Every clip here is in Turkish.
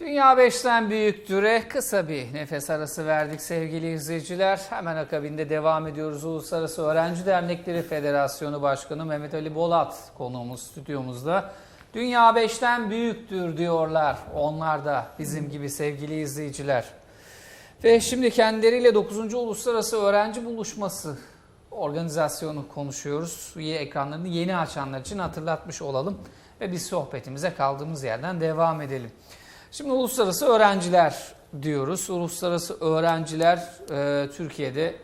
Dünya beşten büyüktüre kısa bir nefes arası verdik sevgili izleyiciler. Hemen akabinde devam ediyoruz. Uluslararası Öğrenci Dernekleri Federasyonu Başkanı Mehmet Ali Bolat konuğumuz stüdyomuzda. Dünya beşten büyüktür diyorlar onlar da bizim gibi sevgili izleyiciler. Ve şimdi kendileriyle 9. Uluslararası Öğrenci Buluşması organizasyonu konuşuyoruz. Üye ekranlarını yeni açanlar için hatırlatmış olalım ve biz sohbetimize kaldığımız yerden devam edelim. Şimdi uluslararası öğrenciler diyoruz. Uluslararası öğrenciler e, Türkiye'de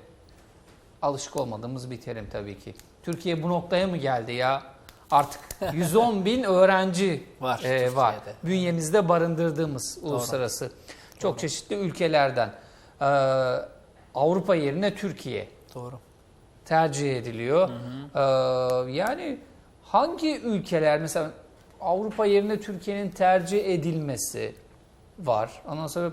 alışık olmadığımız bir terim tabii ki. Türkiye bu noktaya mı geldi ya? Artık 110 bin öğrenci Var e, var. Bünyemizde barındırdığımız uluslararası çok çeşitli ülkelerden. E, Avrupa yerine Türkiye Doğru. tercih ediliyor. Ee, yani hangi ülkeler mesela Avrupa yerine Türkiye'nin tercih edilmesi var. Ondan sonra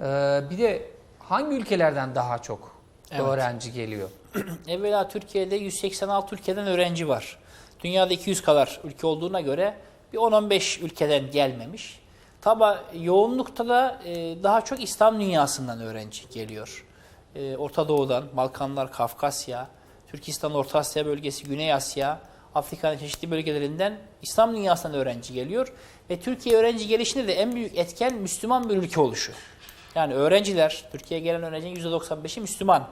e, bir de hangi ülkelerden daha çok Evet. öğrenci geliyor? Evvela Türkiye'de 186 ülkeden öğrenci var. Dünyada 200 kadar ülke olduğuna göre bir 10-15 ülkeden gelmemiş. Tabi yoğunlukta da e, daha çok İslam dünyasından öğrenci geliyor. E, Orta Doğu'dan, Balkanlar, Kafkasya, Türkistan, Orta Asya bölgesi, Güney Asya, Afrika'nın çeşitli bölgelerinden İslam dünyasından öğrenci geliyor. Ve Türkiye öğrenci gelişinde de en büyük etken Müslüman bir ülke oluşu. Yani öğrenciler, Türkiye'ye gelen öğrencinin %95'i Müslüman.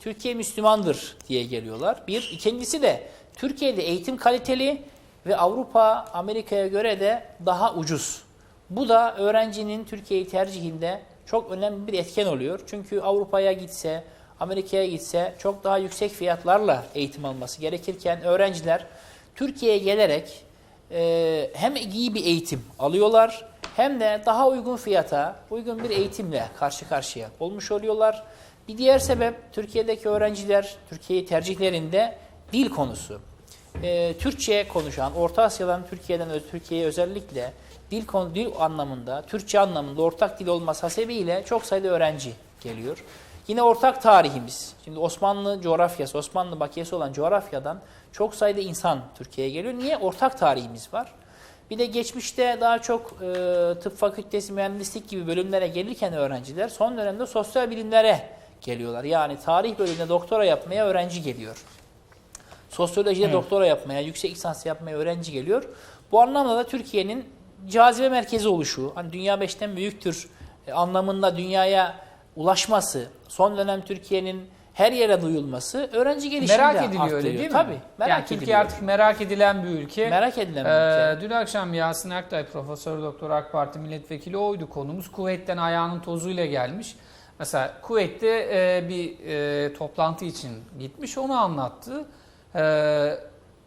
Türkiye Müslümandır diye geliyorlar. Bir. ikincisi de Türkiye'de eğitim kaliteli ve Avrupa, Amerika'ya göre de daha ucuz. Bu da öğrencinin Türkiye'yi tercihinde çok önemli bir etken oluyor. Çünkü Avrupa'ya gitse, Amerika'ya gitse çok daha yüksek fiyatlarla eğitim alması gerekirken öğrenciler Türkiye'ye gelerek e, hem iyi bir eğitim alıyorlar hem de daha uygun fiyata, uygun bir eğitimle karşı karşıya olmuş oluyorlar. Bir diğer sebep Türkiye'deki öğrenciler Türkiye'yi tercihlerinde dil konusu. E, Türkçe konuşan, Orta Asya'dan Türkiye'den Türkiye'ye özellikle dil konu dil anlamında, Türkçe anlamında ortak dil olması hasebiyle çok sayıda öğrenci geliyor. Yine ortak tarihimiz. Şimdi Osmanlı coğrafyası, Osmanlı bakiyesi olan coğrafyadan çok sayıda insan Türkiye'ye geliyor. Niye? Ortak tarihimiz var. Bir de geçmişte daha çok e, tıp fakültesi, mühendislik gibi bölümlere gelirken öğrenciler son dönemde sosyal bilimlere geliyorlar. Yani tarih bölümünde doktora yapmaya öğrenci geliyor. Sosyolojide doktora yapmaya, yüksek lisans yapmaya öğrenci geliyor. Bu anlamda da Türkiye'nin cazibe merkezi oluşu, hani dünya beşten büyüktür e, anlamında dünyaya ulaşması, son dönem Türkiye'nin her yere duyulması öğrenci gelişimini Merak de ediliyor öyle arttırıyor. değil mi? Tabii. Merak yani Türkiye ediliyor. artık merak edilen bir ülke. merak edilen bir Ee, ülke. dün akşam Yasin Aktay Profesör Doktor AK Parti Milletvekili oydu konumuz. Kuveyt'ten ayağının tozuyla gelmiş. Mesela Kuveyt'te e, bir e, toplantı için gitmiş onu anlattı. E,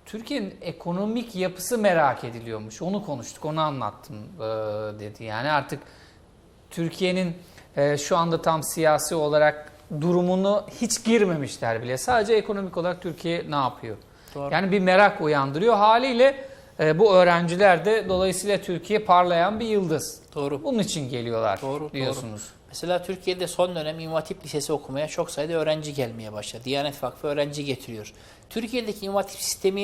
Türkiye'nin ekonomik yapısı merak ediliyormuş. Onu konuştuk, onu anlattım e, dedi. Yani artık Türkiye'nin e, şu anda tam siyasi olarak durumunu hiç girmemişler bile. Sadece ekonomik olarak Türkiye ne yapıyor? Doğru. Yani bir merak uyandırıyor. Haliyle e, bu öğrenciler de dolayısıyla Türkiye parlayan bir yıldız. Doğru. Bunun için geliyorlar Doğru, doğru. diyorsunuz. Mesela Türkiye'de son dönem İmam Hatip Lisesi okumaya çok sayıda öğrenci gelmeye başladı. Diyanet Vakfı öğrenci getiriyor. Türkiye'deki İmam Hatip sistemi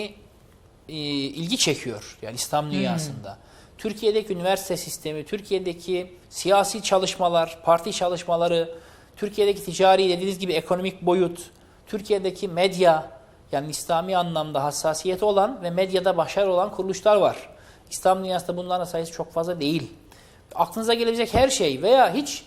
e, ilgi çekiyor yani İslam dünyasında. Türkiye'deki üniversite sistemi, Türkiye'deki siyasi çalışmalar, parti çalışmaları, Türkiye'deki ticari dediğiniz gibi ekonomik boyut, Türkiye'deki medya yani İslami anlamda hassasiyeti olan ve medyada başarılı olan kuruluşlar var. İslam dünyasında bunların sayısı çok fazla değil aklınıza gelebilecek her şey veya hiç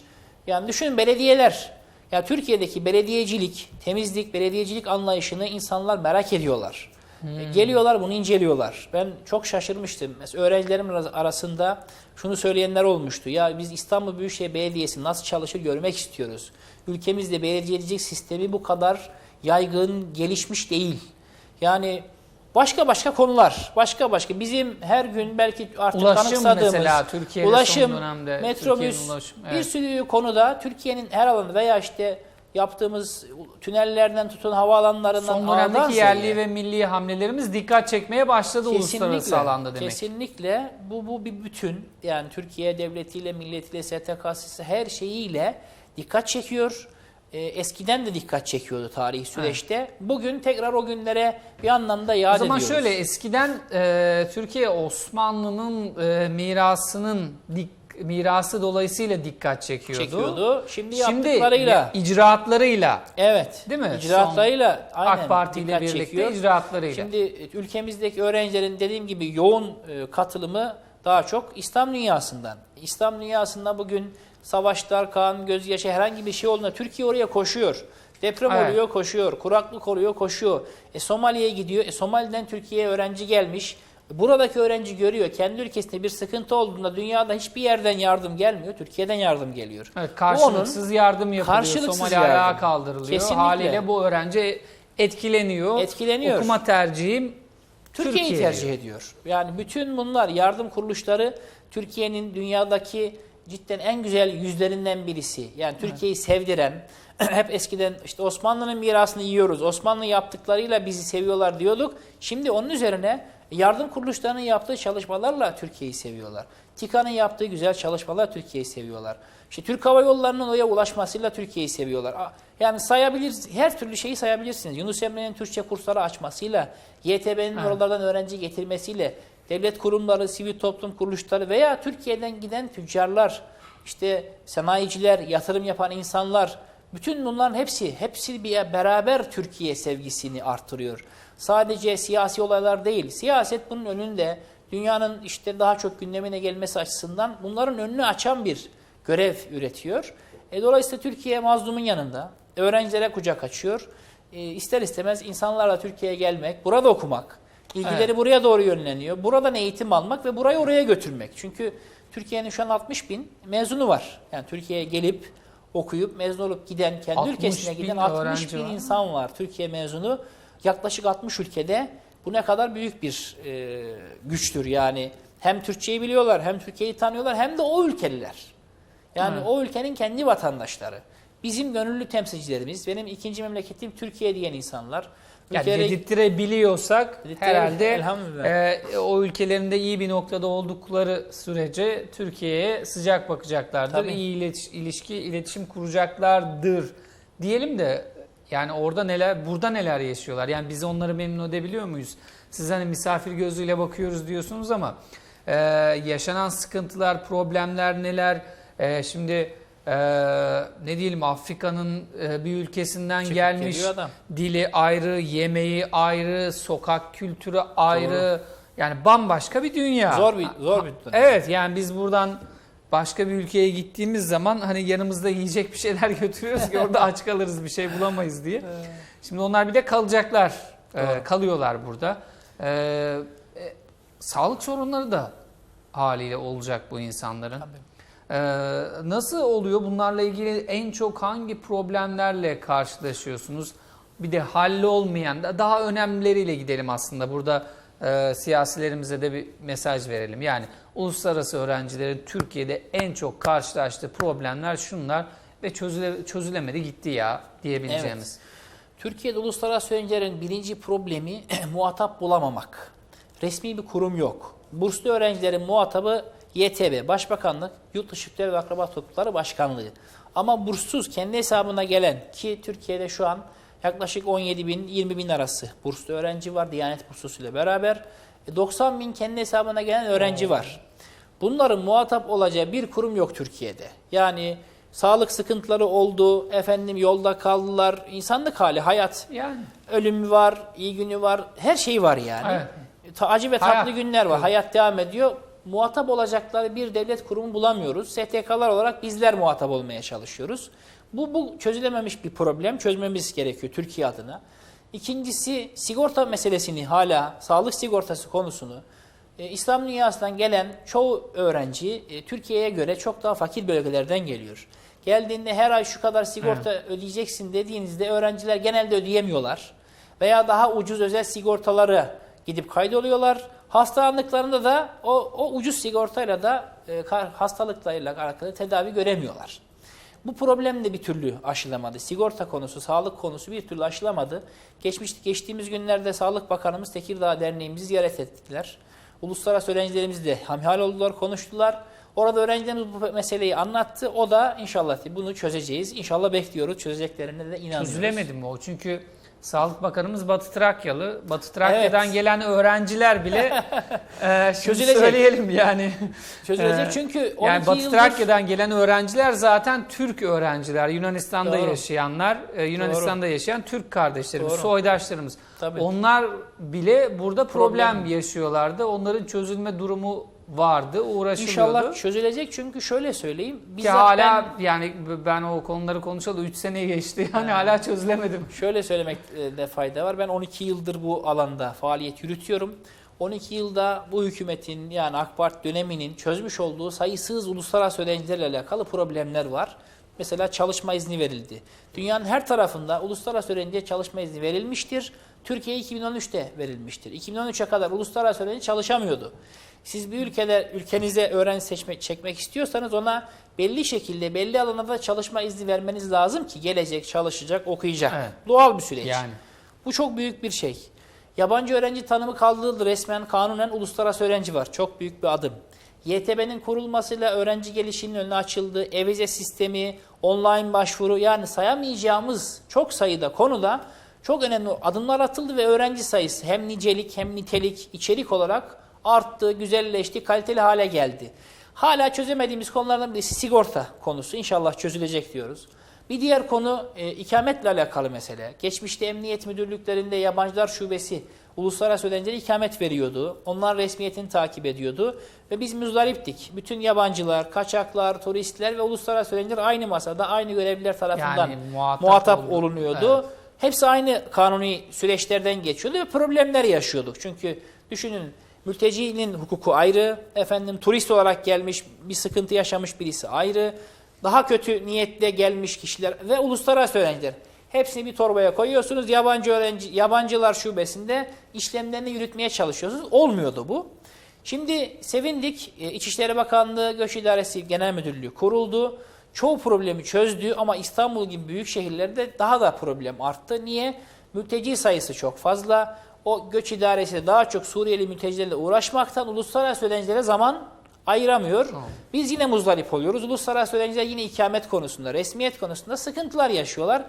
yani düşünün belediyeler. Ya Türkiye'deki belediyecilik, temizlik, belediyecilik anlayışını insanlar merak ediyorlar. E, Geliyorlar bunu inceliyorlar. Ben çok şaşırmıştım. Mesela öğrencilerim arasında şunu söyleyenler olmuştu. Ya biz İstanbul Büyükşehir Belediyesi nasıl çalışır görmek istiyoruz. Ülkemizde belediyecilik sistemi bu kadar yaygın, gelişmiş değil. Yani başka başka konular, başka başka bizim her gün belki artık Ulaşım kanıksadığımız mesela Türkiye'de ulaşım, son dönemde metrobüs, ulaşım, bir evet. sürü konuda Türkiye'nin her alanı veya işte yaptığımız tünellerden tutun havaalanlarından Son dönemdeki yerli ve milli hamlelerimiz dikkat çekmeye başladı uluslararası alanda demek. Kesinlikle bu, bu bir bütün. Yani Türkiye devletiyle, milletiyle, STK'sı her şeyiyle dikkat çekiyor. Ee, eskiden de dikkat çekiyordu tarihi süreçte. Bugün tekrar o günlere bir anlamda yad O zaman ediyoruz. şöyle eskiden e, Türkiye Osmanlı'nın e, mirasının dik, mirası dolayısıyla dikkat çekiyordu. çekiyordu. Şimdi, Şimdi yaptıklarıyla icraatlarıyla evet. Değil mi? İcraatlarıyla aynen AK Parti ile birlikte çekiyor. icraatlarıyla. Şimdi e, ülkemizdeki öğrencilerin dediğim gibi yoğun e, katılımı daha çok İslam dünyasından. İslam dünyasında bugün savaşlar, kan, gözyaşı herhangi bir şey olduğunda Türkiye oraya koşuyor. Deprem Evet. oluyor koşuyor, kuraklık oluyor koşuyor. E, Somali'ye gidiyor, e, Somali'den Türkiye'ye öğrenci gelmiş. Buradaki öğrenci görüyor kendi ülkesinde bir sıkıntı olduğunda dünyada hiçbir yerden yardım gelmiyor, Türkiye'den yardım geliyor. Evet, karşılıksız yardım yapılıyor. karşılıksız Somali yardım. ayağa kaldırılıyor. Kesinlikle. Haliyle bu öğrenci etkileniyor. Etkileniyor. Okuma tercihim Türkiye'yi Türkiye tercih diyor. ediyor. Yani bütün bunlar yardım kuruluşları Türkiye'nin dünyadaki cidden en güzel yüzlerinden birisi. Yani Türkiye'yi sevdiren, hep eskiden işte Osmanlı'nın mirasını yiyoruz. Osmanlı yaptıklarıyla bizi seviyorlar diyorduk. Şimdi onun üzerine yardım kuruluşlarının yaptığı çalışmalarla Türkiye'yi seviyorlar. TİKA'nın yaptığı güzel çalışmalar Türkiye'yi seviyorlar. İşte Türk Hava Yolları'nın oraya ulaşmasıyla Türkiye'yi seviyorlar. Yani sayabilir, her türlü şeyi sayabilirsiniz. Yunus Emre'nin Türkçe kursları açmasıyla, YTB'nin oralardan öğrenci getirmesiyle, devlet kurumları, sivil toplum kuruluşları veya Türkiye'den giden tüccarlar, işte sanayiciler, yatırım yapan insanlar, bütün bunların hepsi, hepsi bir beraber Türkiye sevgisini artırıyor. Sadece siyasi olaylar değil, siyaset bunun önünde, dünyanın işte daha çok gündemine gelmesi açısından bunların önünü açan bir görev üretiyor. E, dolayısıyla Türkiye mazlumun yanında, öğrencilere kucak açıyor. E, ister istemez insanlarla Türkiye'ye gelmek, burada okumak, ilgileri Evet. buraya doğru yönleniyor. Buradan eğitim almak ve burayı oraya götürmek. Çünkü Türkiye'nin şu an 60 bin mezunu var. Yani Türkiye'ye gelip okuyup mezun olup giden, kendi 60 ülkesine giden 60 öğrenci bin var. insan var. Türkiye mezunu yaklaşık 60 ülkede. Bu ne kadar büyük bir e, güçtür yani. Hem Türkçeyi biliyorlar, hem Türkiye'yi tanıyorlar, hem de o ülkeliler. Yani Evet. o ülkenin kendi vatandaşları. Bizim gönüllü temsilcilerimiz, benim ikinci memleketim Türkiye diyen insanlar. Yani ülkelere- dedirttirebiliyorsak herhalde e, o ülkelerinde iyi bir noktada oldukları sürece Türkiye'ye sıcak bakacaklardır. Tabii. iyi iletiş- ilişki, iletişim kuracaklardır. Diyelim de yani orada neler, burada neler yaşıyorlar? Yani biz onları memnun edebiliyor muyuz? Siz hani misafir gözüyle bakıyoruz diyorsunuz ama e, yaşanan sıkıntılar, problemler neler? E, şimdi e, ne diyelim Afrika'nın e, bir ülkesinden Çıkıp gelmiş dili ayrı, yemeği ayrı, sokak kültürü ayrı. Yani bambaşka bir dünya. Zor bir zor bir dönem. Evet yani biz buradan başka bir ülkeye gittiğimiz zaman hani yanımızda yiyecek bir şeyler götürüyoruz ki orada aç kalırız bir şey bulamayız diye. Şimdi onlar bir de kalacaklar. Ee, Doğru. kalıyorlar burada. Ee, e, sağlık sorunları da haliyle olacak bu insanların. Ee, nasıl oluyor? Bunlarla ilgili en çok hangi problemlerle karşılaşıyorsunuz? Bir de hallolmayan, da- daha önemlileriyle gidelim aslında. Burada e, siyasilerimize de bir mesaj verelim. Yani uluslararası öğrencilerin Türkiye'de en çok karşılaştığı problemler şunlar ve çözüle, çözülemedi gitti ya diyebileceğimiz. Türkiye'de uluslararası öğrencilerin birinci problemi muhatap bulamamak. Resmi bir kurum yok. Burslu öğrencilerin muhatabı YTB, Başbakanlık, Yurt ve Akraba Toplulukları Başkanlığı. Ama burssuz kendi hesabına gelen ki Türkiye'de şu an yaklaşık 17 bin 20 bin arası burslu öğrenci var Diyanet Bursusu ile beraber. E, 90 bin kendi hesabına gelen öğrenci var. Bunların muhatap olacağı bir kurum yok Türkiye'de. Yani sağlık sıkıntıları oldu, efendim yolda kaldılar, insanlık hali, hayat, Yani ölümü var, iyi günü var, her şey var yani. Evet. Ta- Acı ve tatlı Hayat. günler var, Evet. hayat devam ediyor. Muhatap olacakları bir devlet kurumu bulamıyoruz. STK'lar olarak bizler muhatap olmaya çalışıyoruz. Bu, bu çözülememiş bir problem, çözmemiz gerekiyor Türkiye adına. İkincisi sigorta meselesini hala, sağlık sigortası konusunu e, İslam dünyasından gelen çoğu öğrenci e, Türkiye'ye göre çok daha fakir bölgelerden geliyor. Geldiğinde her ay şu kadar sigorta ödeyeceksin dediğinizde öğrenciler genelde ödeyemiyorlar. Veya daha ucuz özel sigortaları gidip kaydoluyorlar. Hastalandıklarında da o, o ucuz sigortayla da e, hastalıklarıyla alakalı tedavi göremiyorlar. Bu problem de bir türlü aşılamadı. Sigorta konusu, sağlık konusu bir türlü aşılamadı. Geçmiş, geçtiğimiz günlerde Sağlık Bakanımız Tekirdağ Derneğimizi ziyaret ettiler. Uluslararası öğrencilerimiz de hamhal oldular, konuştular. Orada öğrencilerimiz bu meseleyi anlattı. O da inşallah bunu çözeceğiz. İnşallah bekliyoruz. Çözeceklerine de inanıyoruz. çözülemedi mi o? Çünkü Sağlık Bakanımız Batı Trakyalı. Batı Trakya'dan Evet. gelen öğrenciler bile e, Çözülecek. söyleyelim yani. Çözülecek Ee, çünkü 12 Yani Batı yıldır Trakya'dan gelen öğrenciler zaten Türk öğrenciler. Yunanistan'da Doğru. yaşayanlar, e, Yunanistan'da yaşayan Türk kardeşlerimiz, Doğru. soydaşlarımız. Tabii. Onlar bile burada problem, Problem. yaşıyorlardı. Onların çözülme durumu vardı, uğraşılıyordu. İnşallah çözülecek çünkü şöyle söyleyeyim. Ki hala ben yani ben o konuları konuşalı 3 sene geçti. Yani hala çözülemedim. şöyle söylemekte fayda var. Ben 12 yıldır bu alanda faaliyet yürütüyorum. 12 yılda bu hükümetin yani AK Parti döneminin çözmüş olduğu sayısız uluslararası öğrencilerle alakalı problemler var. Mesela çalışma izni verildi. Dünyanın her tarafında uluslararası öğrenciye çalışma izni verilmiştir. Türkiye 2013'te verilmiştir. 2013'e kadar uluslararası öğrenci çalışamıyordu. Siz bir ülkede ülkenize öğrenci seçmek, çekmek istiyorsanız ona belli şekilde belli alanlarda çalışma izni vermeniz lazım ki gelecek, çalışacak, okuyacak. Evet. Doğal bir süreç. Yani. Bu çok büyük bir şey. Yabancı öğrenci tanımı kaldırıldı resmen kanunen uluslararası öğrenci var. Çok büyük bir adım. YTB'nin kurulmasıyla öğrenci gelişinin önüne açıldı. Evize sistemi, online başvuru yani sayamayacağımız çok sayıda konuda çok önemli adımlar atıldı ve öğrenci sayısı hem nicelik hem nitelik içerik olarak arttı, güzelleşti, kaliteli hale geldi. Hala çözemediğimiz konulardan birisi sigorta konusu. İnşallah çözülecek diyoruz. Bir diğer konu e, ikametle alakalı mesele. Geçmişte emniyet müdürlüklerinde yabancılar şubesi uluslararası öğrencilere ikamet veriyordu. Onlar resmiyetini takip ediyordu. Ve biz müzdariptik. Bütün yabancılar, kaçaklar, turistler ve uluslararası öğrenciler aynı masada, aynı görevliler tarafından Yani muhatap muhatap olunuyordu. Hepsi aynı kanuni süreçlerden geçiyordu ve problemler yaşıyorduk. Çünkü düşünün mültecinin hukuku ayrı, efendim turist olarak gelmiş bir sıkıntı yaşamış birisi ayrı, daha kötü niyetle gelmiş kişiler ve uluslararası öğrenciler. Hepsini bir torbaya koyuyorsunuz. Yabancı öğrenci, yabancılar şubesinde işlemlerini yürütmeye çalışıyorsunuz. Olmuyordu bu. Şimdi sevindik. E, İçişleri Bakanlığı Göç İdaresi Genel Müdürlüğü kuruldu. Çoğu problemi çözdü ama İstanbul gibi büyük şehirlerde daha da problem arttı. Niye? Mülteci sayısı çok fazla. O göç idaresi daha çok Suriyeli mültecilerle uğraşmaktan uluslararası öğrencilere zaman ayıramıyor. Biz yine muzdarip oluyoruz. Uluslararası öğrenciler yine ikamet konusunda, resmiyet konusunda sıkıntılar yaşıyorlar.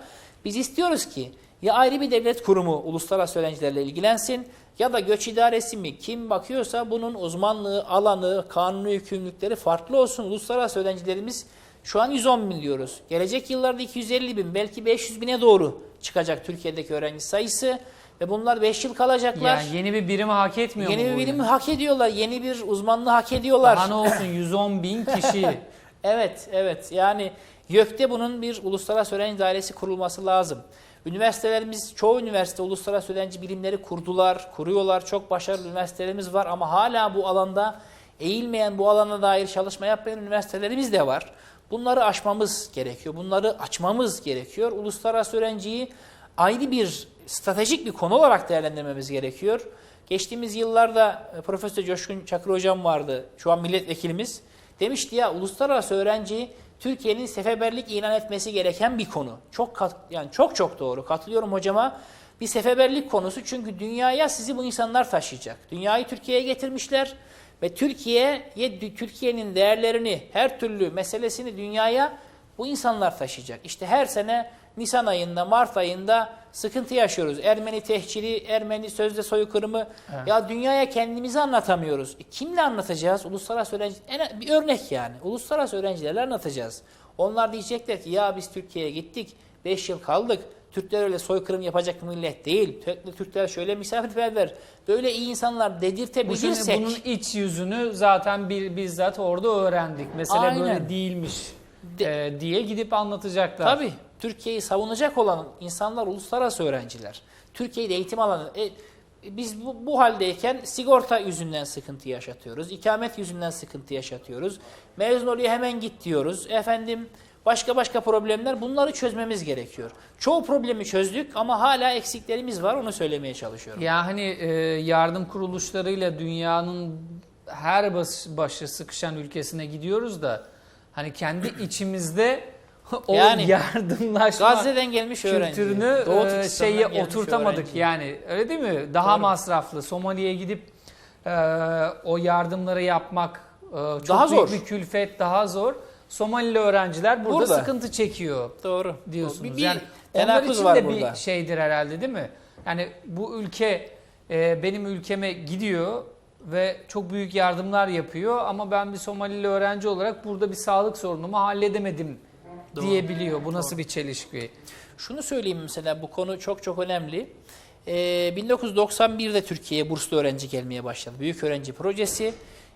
Biz istiyoruz ki ya ayrı bir devlet kurumu uluslararası öğrencilerle ilgilensin ya da göç idaresi mi kim bakıyorsa bunun uzmanlığı, alanı, kanuni yükümlülükleri farklı olsun. Uluslararası öğrencilerimiz şu an 110 bin diyoruz. Gelecek yıllarda 250 bin belki 500 bine doğru çıkacak Türkiye'deki öğrenci sayısı ve bunlar 5 yıl kalacaklar. Yani yeni bir birimi hak etmiyor Yeni mu bir bu bilimi ülke? hak ediyorlar. Yeni bir uzmanlığı hak ediyorlar. Daha ne olsun 110 bin kişi. Evet, evet. Yani YÖK'te bunun bir uluslararası öğrenci dairesi kurulması lazım. Üniversitelerimiz, çoğu üniversite uluslararası öğrenci bilimleri kurdular, kuruyorlar. Çok başarılı üniversitelerimiz var ama hala bu alanda eğilmeyen, bu alana dair çalışma yapmayan üniversitelerimiz de var. Bunları aşmamız gerekiyor. Bunları açmamız gerekiyor. Uluslararası öğrenciyi ayrı bir stratejik bir konu olarak değerlendirmemiz gerekiyor. Geçtiğimiz yıllarda e, Profesör Coşkun Çakır hocam vardı. Şu an milletvekilimiz. Demişti ya uluslararası öğrenci Türkiye'nin seferberlik ilan etmesi gereken bir konu. Çok kat, yani çok çok doğru. Katılıyorum hocama. Bir seferberlik konusu çünkü dünyaya sizi bu insanlar taşıyacak. Dünyayı Türkiye'ye getirmişler ve Türkiye'ye Türkiye'nin değerlerini, her türlü meselesini dünyaya bu insanlar taşıyacak. İşte her sene Nisan ayında, Mart ayında sıkıntı yaşıyoruz. Ermeni tehciri, Ermeni sözde soykırımı. Ya dünyaya kendimizi anlatamıyoruz. E kimle anlatacağız? Uluslararası öğrenci en, bir örnek yani. Uluslararası öğrencilerle anlatacağız. Onlar diyecekler ki ya biz Türkiye'ye gittik, 5 yıl kaldık. Türkler öyle soykırım yapacak millet değil. Türkler, şöyle misafirperver. Böyle iyi insanlar dedirtebilirsek. bunun iç yüzünü zaten bir bizzat orada öğrendik. Mesele Aynen. böyle değilmiş De- e, diye gidip anlatacaklar. Tabii. Türkiye'yi savunacak olan insanlar uluslararası öğrenciler. Türkiye'de eğitim alanı. E, biz bu, bu haldeyken sigorta yüzünden sıkıntı yaşatıyoruz. ikamet yüzünden sıkıntı yaşatıyoruz. Mezun oluyor hemen git diyoruz. Efendim başka başka problemler bunları çözmemiz gerekiyor. Çoğu problemi çözdük ama hala eksiklerimiz var onu söylemeye çalışıyorum. Ya hani e, yardım kuruluşlarıyla dünyanın her baş, başı sıkışan ülkesine gidiyoruz da hani kendi içimizde o Yani yardımlaşma Gazze'den gelmiş kültürünü e, gelmiş oturtamadık öğrenci. yani öyle değil mi? Daha Doğru. masraflı. Somali'ye gidip e, o yardımları yapmak e, çok Daha büyük zor. bir külfet, daha zor. Somalili öğrenciler burada, Burada. sıkıntı çekiyor Doğru. diyorsunuz. Bir, bir yani onlar için var de burada. bir şeydir herhalde değil mi? Yani bu ülke e, benim ülkeme gidiyor ve çok büyük yardımlar yapıyor ama ben bir Somalili öğrenci olarak burada bir sağlık sorunumu halledemedim Doğru. diyebiliyor. Bu nasıl bir çelişki? Şunu söyleyeyim mesela bu konu çok çok önemli. Ee, 1991'de Türkiye'ye burslu öğrenci gelmeye başladı. Büyük öğrenci projesi.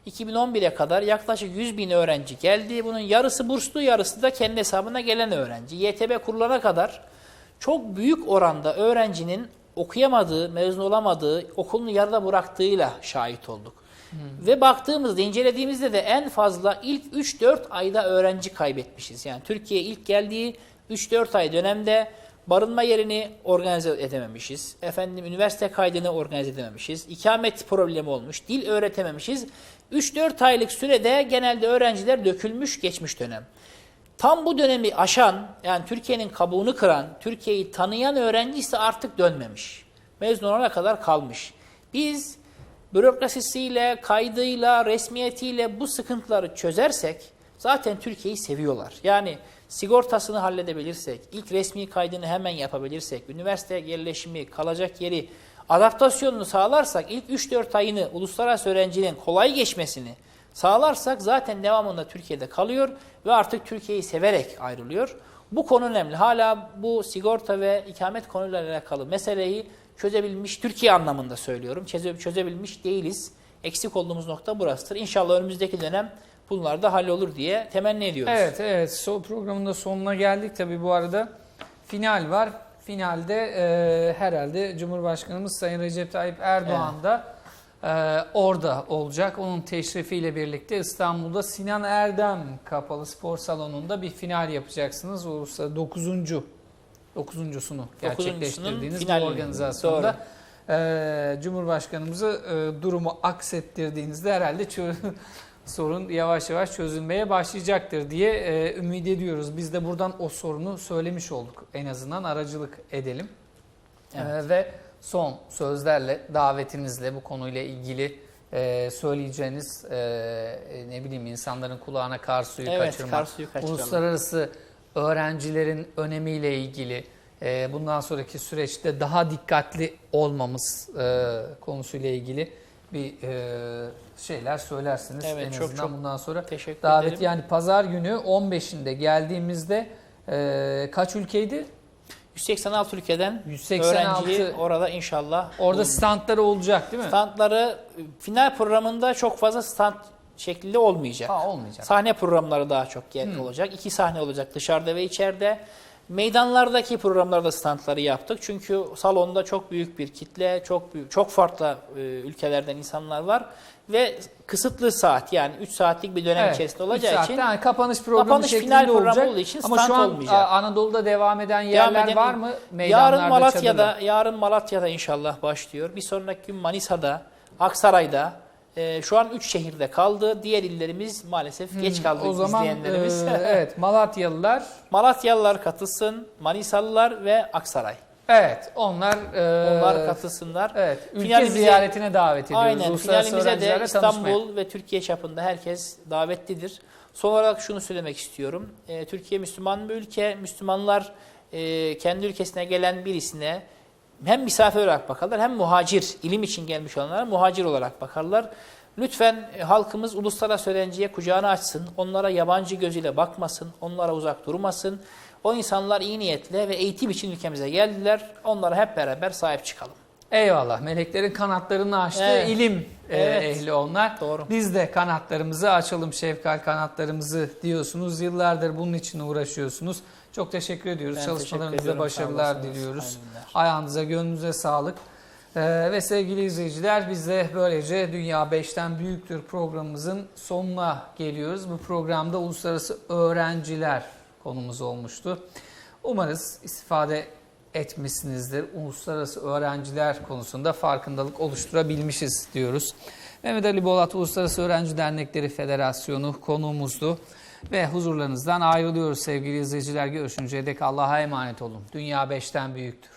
2011'e kadar yaklaşık 100 bin öğrenci geldi. Bunun yarısı burslu, yarısı da kendi hesabına gelen öğrenci. YTB kurulana kadar çok büyük oranda öğrencinin okuyamadığı, mezun olamadığı, okulunu yarıda bıraktığıyla şahit olduk. Ve baktığımızda, incelediğimizde de en fazla ilk 3-4 ayda öğrenci kaybetmişiz. Yani Türkiye'ye ilk geldiği 3-4 ay dönemde barınma yerini organize edememişiz. Efendim üniversite kaydını organize edememişiz. İkamet problemi olmuş. Dil öğretememişiz. 3-4 aylık sürede genelde öğrenciler dökülmüş geçmiş dönem. Tam bu dönemi aşan, yani Türkiye'nin kabuğunu kıran, Türkiye'yi tanıyan öğrenci ise artık dönmemiş. Mezun olana kadar kalmış. Biz bürokrasisiyle, kaydıyla, resmiyetiyle bu sıkıntıları çözersek zaten Türkiye'yi seviyorlar. Yani sigortasını halledebilirsek, ilk resmi kaydını hemen yapabilirsek, üniversite yerleşimi, kalacak yeri, adaptasyonunu sağlarsak ilk 3-4 ayını uluslararası öğrencinin kolay geçmesini sağlarsak zaten devamında Türkiye'de kalıyor ve artık Türkiye'yi severek ayrılıyor. Bu konu önemli. Hala bu sigorta ve ikamet konuyla alakalı meseleyi çözebilmiş, Türkiye anlamında söylüyorum, çöze, çözebilmiş değiliz. Eksik olduğumuz nokta burasıdır. İnşallah önümüzdeki dönem bunlar da hallolur diye temenni ediyoruz. Evet evet so programın da sonuna geldik tabii bu arada final var. Finalde e, herhalde Cumhurbaşkanımız Sayın Recep Tayyip Erdoğan da e, orada olacak. Onun teşrifiyle birlikte İstanbul'da Sinan Erdem Kapalı Spor Salonu'nda bir final yapacaksınız. Uluslararası 9. 9.sunu gerçekleştirdiğiniz bu organizasyonda. E, Cumhurbaşkanımızı e, durumu aksettirdiğinizde herhalde sorun yavaş yavaş çözülmeye başlayacaktır diye e, ümit ediyoruz. Biz de buradan o sorunu söylemiş olduk. En azından aracılık edelim. Evet. E, ve son sözlerle, davetinizle bu konuyla ilgili e, söyleyeceğiniz e, ne bileyim insanların kulağına kar suyu Evet, kaçırmak, kar suyu kaçıralım. uluslararası öğrencilerin önemiyle ilgili e, bundan sonraki süreçte daha dikkatli olmamız e, konusuyla ilgili bir e, şeyler söylersiniz. Evet, en çok azından çok bundan sonra Teşekkür davet ederim. yani pazar günü 15'inde geldiğimizde e, kaç ülkeydi? 186 ülkeden 186 öğrenci orada inşallah Orada bulunacak. standları olacak değil mi? Standları final programında çok fazla stand şeklinde olmayacak. Ha olmayacak. Sahne programları daha çok yer olacak. İki sahne olacak dışarıda ve içeride. Meydanlardaki programlarda standları yaptık. Çünkü salonda çok büyük bir kitle, çok büyük, çok farklı e, ülkelerden insanlar var ve kısıtlı saat yani 3 saatlik bir dönem Evet, içerisinde olacağı saatte için yani kapanış programı kapanış şeklinde final olacak. olduğu için Ama şu an olmayacak. Anadolu'da devam eden yerler Devam eden- var mı? Meydanlarda, Yarın Malatya'da, çadırda? yarın Malatya'da inşallah başlıyor. Bir sonraki gün Manisa'da, Aksaray'da. E, şu an 3 şehirde kaldı. Diğer illerimiz maalesef geç kaldı Hmm, O zaman izleyenlerimiz. e, evet Malatyalılar Malatyalılar katılsın, Manisalılar ve Aksaray. evet onlar e, Onlar katılsınlar. evet ülke Finalimize- ziyaretine davet ediyoruz. Aynen. Finalimize de İstanbul tanışmaya. ve Türkiye çapında herkes davetlidir. Son olarak şunu söylemek istiyorum. Ee, Türkiye Müslüman bir ülke. Müslümanlar e, kendi ülkesine gelen birisine hem misafir olarak bakarlar hem muhacir, ilim için gelmiş olanlara muhacir olarak bakarlar. Lütfen e, halkımız uluslararası öğrenciye kucağını açsın. Onlara yabancı gözüyle bakmasın. Onlara uzak durmasın. O insanlar iyi niyetle ve eğitim için ülkemize geldiler. Onlara hep beraber sahip çıkalım. Eyvallah. Meleklerin kanatlarını açtı. Evet. ilim e, Evet. ehli onlar. Doğru. Biz de kanatlarımızı açalım şefkal kanatlarımızı diyorsunuz. Yıllardır bunun için uğraşıyorsunuz. Çok teşekkür ediyoruz. Ben Çalışmalarınızda teşekkür başarılar diliyoruz. Günler. Ayağınıza, gönlünüze sağlık. Ee, ve sevgili izleyiciler biz de böylece Dünya 5'ten Büyüktür programımızın sonuna geliyoruz. Bu programda uluslararası öğrenciler konumuz olmuştu. Umarız istifade etmişsinizdir. Uluslararası öğrenciler konusunda farkındalık oluşturabilmişiz diyoruz. Mehmet Ali Bolat Uluslararası Öğrenci Dernekleri Federasyonu konuğumuzdu. Ve huzurlarınızdan ayrılıyoruz sevgili izleyiciler. Görüşünceye dek Allah'a emanet olun. Dünya 5'ten büyüktür.